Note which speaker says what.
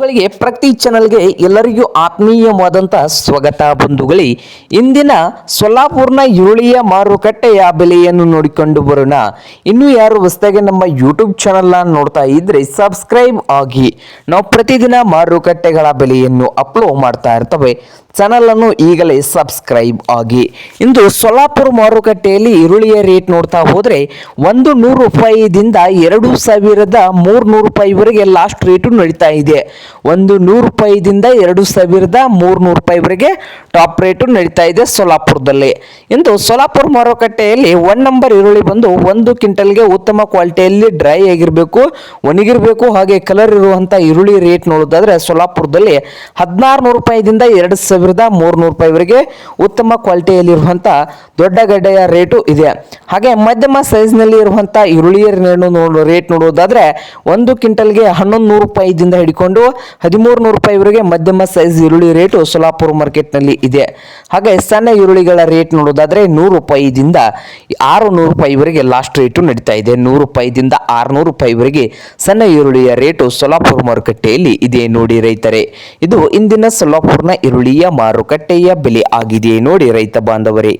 Speaker 1: ಬಂಧುಗಳಿಗೆ ಪ್ರತಿ ಚಾನಲ್ಗೆ ಎಲ್ಲರಿಗೂ ಆತ್ಮೀಯವಾದಂಥ ಸ್ವಾಗತ ಬಂಧುಗಳೇ. ಇಂದಿನ ಸೊಲ್ಲಾಪುರ್ನ ಈರುಳ್ಳಿಯ ಮಾರುಕಟ್ಟೆಯ ಬೆಲೆಯನ್ನು ನೋಡಿಕೊಂಡು ಬರೋಣ. ಇನ್ನು ಯಾರು ಹೊಸದಾಗಿ ನಮ್ಮ ಯೂಟ್ಯೂಬ್ ಚಾನಲ್ನ ನೋಡ್ತಾ ಇದ್ರೆ ಸಬ್ಸ್ಕ್ರೈಬ್ ಆಗಿ. ನಾವು ಪ್ರತಿದಿನ ಮಾರುಕಟ್ಟೆಗಳ ಬೆಲೆಯನ್ನು ಅಪ್ಲೋಡ್ ಮಾಡ್ತಾ ಇರ್ತವೆ. ಚಾನಲನ್ನು ಈಗಲೇ ಸಬ್ಸ್ಕ್ರೈಬ್ ಆಗಿ. ಇಂದು ಸೊಲ್ಲಾಪುರ ಮಾರುಕಟ್ಟೆಯಲ್ಲಿ ಈರುಳ್ಳಿಯ ರೇಟ್ ನೋಡ್ತಾ ಹೋದ್ರೆ ಒಂದು ನೂರು ರೂಪಾಯಿದಿಂದ ಎರಡು ಸಾವಿರದ ಮೂರ್ನೂರು ರೂಪಾಯಿವರೆಗೆ ಲಾಸ್ಟ್ ರೇಟು ನಡೀತಾ ಇದೆ. ಒಂದು ನೂರು ರೂಪಾಯಿದಿಂದ ಎರಡು ಸಾವಿರದ ಮೂರ್ನೂರು ರೂಪಾಯಿವರೆಗೆ ಟಾಪ್ ರೇಟು ನಡೀತಾ ಇದೆ ಸೋಲಾಪುರದಲ್ಲಿ. ಇಂದು ಸೋಲಾಪುರ ಮಾರುಕಟ್ಟೆಯಲ್ಲಿ ಒನ್ ನಂಬರ್ ಈರುಳ್ಳಿ ಬಂದು ಒಂದು ಕ್ವಿಂಟಲ್ಗೆ ಉತ್ತಮ ಕ್ವಾಲಿಟಿಯಲ್ಲಿ ಡ್ರೈ ಆಗಿರಬೇಕು, ಒಣಗಿರಬೇಕು, ಹಾಗೆ ಕಲರ್ ಇರುವಂಥ ಈರುಳ್ಳಿ ರೇಟ್ ನೋಡೋದಾದ್ರೆ ಸೋಲಾಪುರದಲ್ಲಿ ಹದಿನಾರು ನೂರು ರೂಪಾಯಿದಿಂದ ಎರಡು ಸಾವಿರದ ಮೂರ್ನೂರು ರೂಪಾಯಿವರೆಗೆ ಉತ್ತಮ ಕ್ವಾಲಿಟಿಯಲ್ಲಿರುವಂಥ ದೊಡ್ಡ ಗಡ್ಡೆಯ ರೇಟು ಇದೆ. ಹಾಗೆ ಮಧ್ಯಮ ಸೈಜ್ನಲ್ಲಿ ಇರುವಂಥ ಈರುಳ್ಳಿಯ ರೇಟ್ ನೋಡೋದಾದ್ರೆ ಒಂದು ಕ್ವಿಂಟಲ್ಗೆ ಹನ್ನೊಂದು ನೂರು ರೂಪಾಯಿದಿಂದ ಹಿಡ್ಕೊಂಡು ಹದಿಮೂರು ನೂರು ರೂಪಾಯಿವರೆಗೆ ಮಧ್ಯಮ ಸೈಜ್ ಈರುಳ್ಳಿ ರೇಟು ಸೊಲಾಪುರ ಮಾರ್ಕೆಟ್ನಲ್ಲಿ ಇದೆ. ಹಾಗೆ ಸಣ್ಣ ಈರುಳ್ಳಿಗಳ ರೇಟ್ ನೋಡೋದಾದ್ರೆ ನೂರು ರೂಪಾಯಿದಿಂದ ಆರು ನೂರು ರೂಪಾಯಿವರೆಗೆ ಲಾಸ್ಟ್ ರೇಟು ನಡೀತಾ ಇದೆ. ನೂರು ರೂಪಾಯಿದಿಂದ ಆರುನೂರು ರೂಪಾಯಿವರೆಗೆ ಸಣ್ಣ ಈರುಳ್ಳಿಯ ರೇಟು ಸೊಲಾಪುರ ಮಾರುಕಟ್ಟೆಯಲ್ಲಿ ಇದೆ ನೋಡಿ ರೈತರೇ. ಇದು ಇಂದಿನ ಸೊಲಾಪುರ್ನ ಈರುಳ್ಳಿಯ ಮಾರುಕಟ್ಟೆಯ ಬೆಲೆ ಆಗಿದೆ ನೋಡಿ ರೈತ ಬಾಂಧವರೇ.